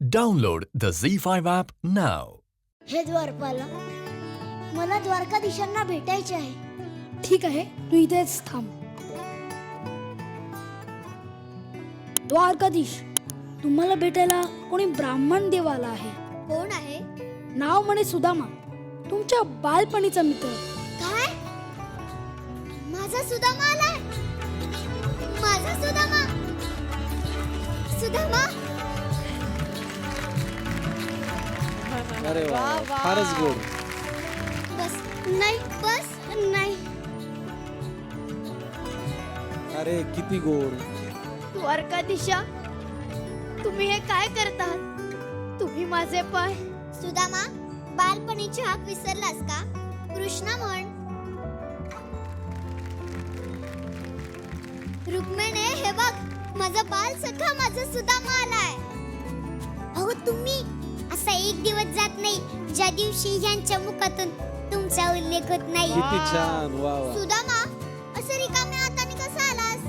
Download the Z5 app now. हे द्वारपाला मला द्वारकाधीशांना भेटायचे आहे. ठीक आहे तू इथेच थांब. द्वारकाधीश तुम्हाला भेटायला कोणी ब्राह्मण देव आला आहे. कोण आहे? नाव म्हणे सुदामा तुमच्या बालपणीचा मित्र. काय? माझा सुदामा आलाय? माझा सुदामा? सुदामा? अरे वा फारच गोड. बस नाही बस नाही. अरे किती गोड. द्वारकाधीशा तुम्ही हे काय करतात? तुम्ही माझे पाय. सुदामा बालपणीची हाक विसरलास का? कृष्णा म्हण. रुक्मिणे हे बघ माझा बाल सखा माझा सुदामा आलाय. अहो तुम्ही असा एक दिवस जात नाही ज्या दिवशी यांच्या मुखातून तुमचा उल्लेख होत नाही. किती छान वा वा. सुदामा असं रिकाम्या हाताने कसा आलास?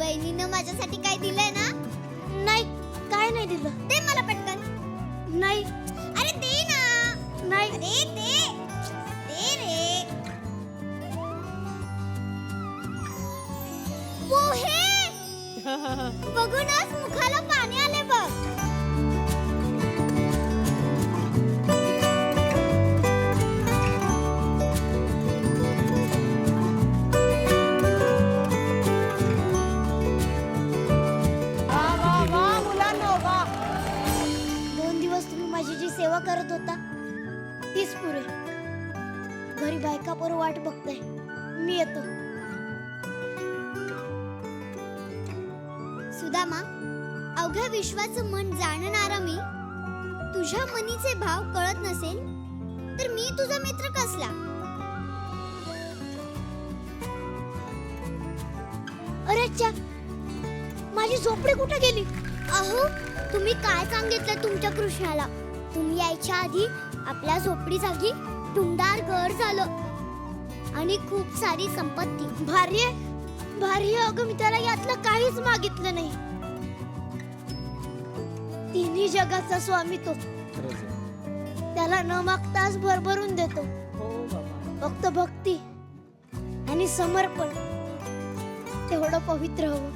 वहिनीनं माझ्यासाठी काय दिलंय ना? नाही काय नाही दिलं. दे मला पटकन. नाही. अरे दे ना. नाही. अरे दे. दे रे. पोहे बघूनच मुखाला पाणी आले सुदामा अवघ्या विश्वाचं मन जाणणारा मी तुझ्या मनीचे भाव कळत नसेल तर मी तुझा मित्र कसला? अरे अच्छा माझी झोपडी कुठे गेली? अहो तुम्ही काय सांगितलं तुमच्या कृष्णाला? तुम्ही यायच्या आधी आपल्या झोपडी जागी टुंडार घर झालं. आणि खूप सारी संपत्ती. भारी आहे भारी आहे अगं मी त्याला यातलं काहीच मागितलं नाही. तिन्ही जगाचा स्वामी तो. त्याला न मागताच भरभरून देतो. फक्त भक्ती आणि समर्पण. तेवढं पवित्र हवं.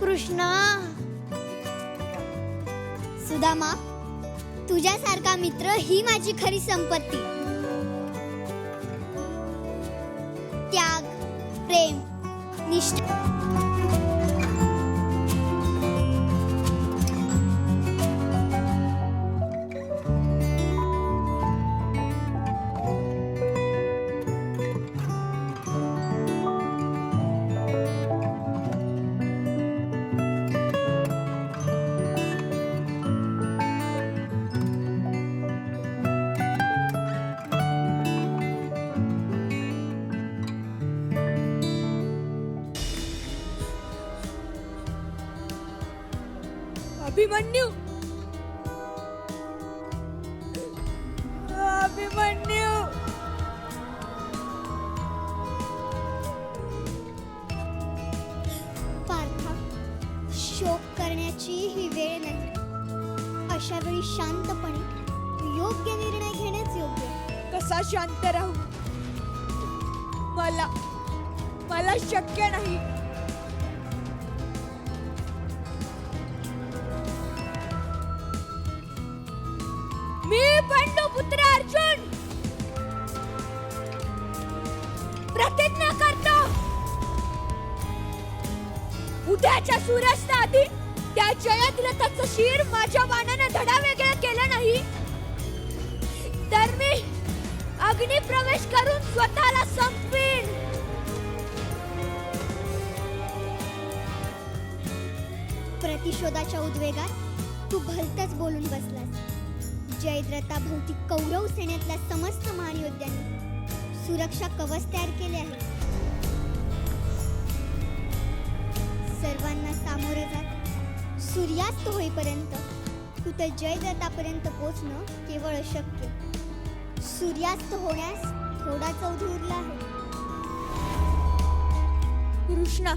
कृष्णा! सुदामा तुझ्यासारखा मित्र ही माझी खरी संपत्ती. त्याग प्रेम निष्ठा. अभिमन्यू. अभिमन्यू. पार्था शोक करण्याची ही वेळ नाही. अशा वेळी शांतपणे योग्य निर्णय घेणेच योग्य कसा शांत राहू? मला मला शक्य नाही. मी पुत्र अर्जुन! प्रतिज्ञा करतो! उद्याच्या सूर्यास्ता आधी त्या जयद्रथाचं शिर माझ्या वाणाने धडा वेगळं केलं नाही. तर मी अग्नी प्रवेश करून स्वतःला संपवीन. प्रतिशोधाच्या उद्वेगात तू भलतच बोलून बसलास. जयद्रथा भोवती कौरव सेनेतल्या समस्त महायोद्ध्यांनी सुरक्षा कवच तयार केले आहे. सर्वांना सामोरे जात सूर्यास्त होईपर्यंत तू तर जयद्रथापर्यंत पोचणं केवळ अशक्य. सूर्यास्त होण्यास थोडा चौध उरला आहे. कृष्णा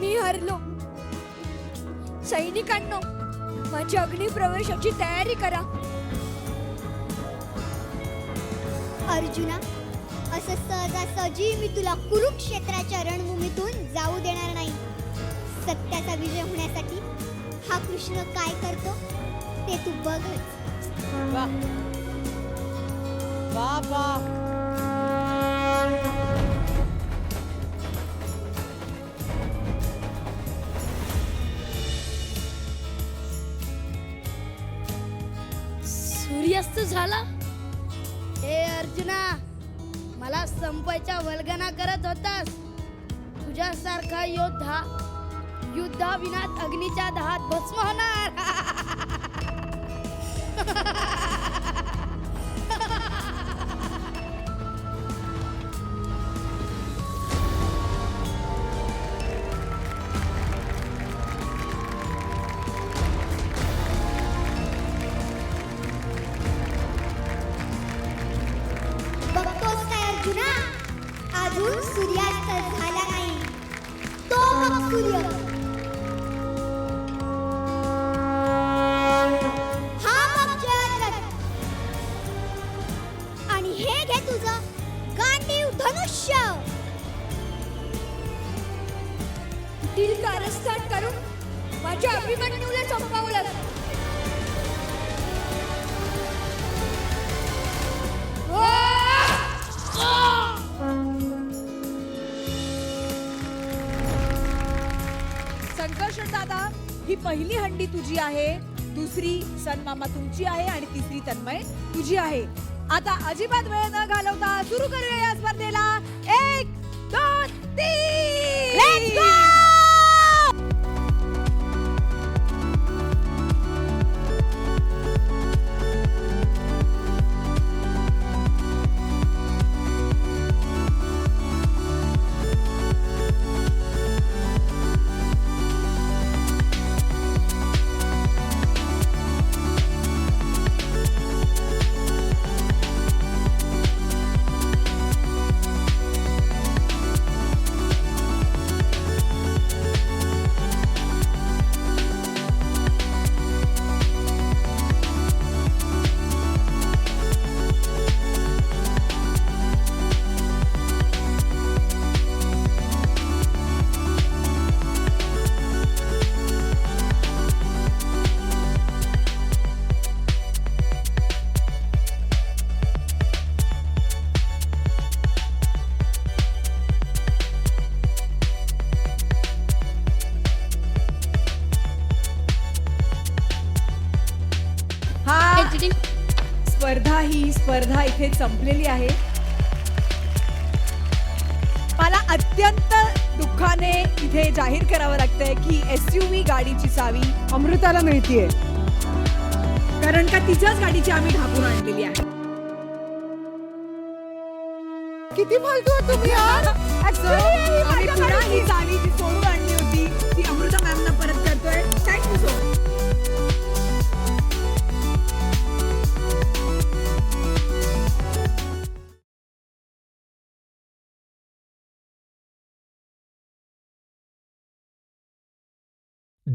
मी हरलो. सैनिकांनो माझ्या अग्निप्रवेशाची तयारी करा. अर्जुना असं सहजासहजी मी तुला कुरुक्षेत्राच्या रणभूमीतून जाऊ देणार नाही. सत्याचा विजय होण्यासाठी हा कृष्ण काय करतो ते तू बघच. वा. वा वा. सूर्यास्त झाला? हे अर्जुना मला संपायच्या वल्गना करत होतास. तुझ्यासारखा योद्धा युद्धाविनात अग्नीच्या दहात भस्म होणार धनुष्य कुटील कारस्थान करून माझ्या अभिमन्यूला संपवलं। हो! संकर्ष दादा ही पहिली हंडी तुझी आहे. दुसरी सनमामा तुमची आहे आणि तिसरी तन्मय तुझी आहे. आता अजिबात वेळ न घालवता सुरू करूया या ही स्पर्धा इथे संपलेली आहे. मला अत्यंत दुःखाने इथे जाहीर करावं लागतंय की एस यू व्ही गाडीची चावी अमृताला मिळतीये. कारण का तिच्याच गाडीची आम्ही ढापून आणलेली आहे. किती फालतू तुम्ही यार? ही सोडून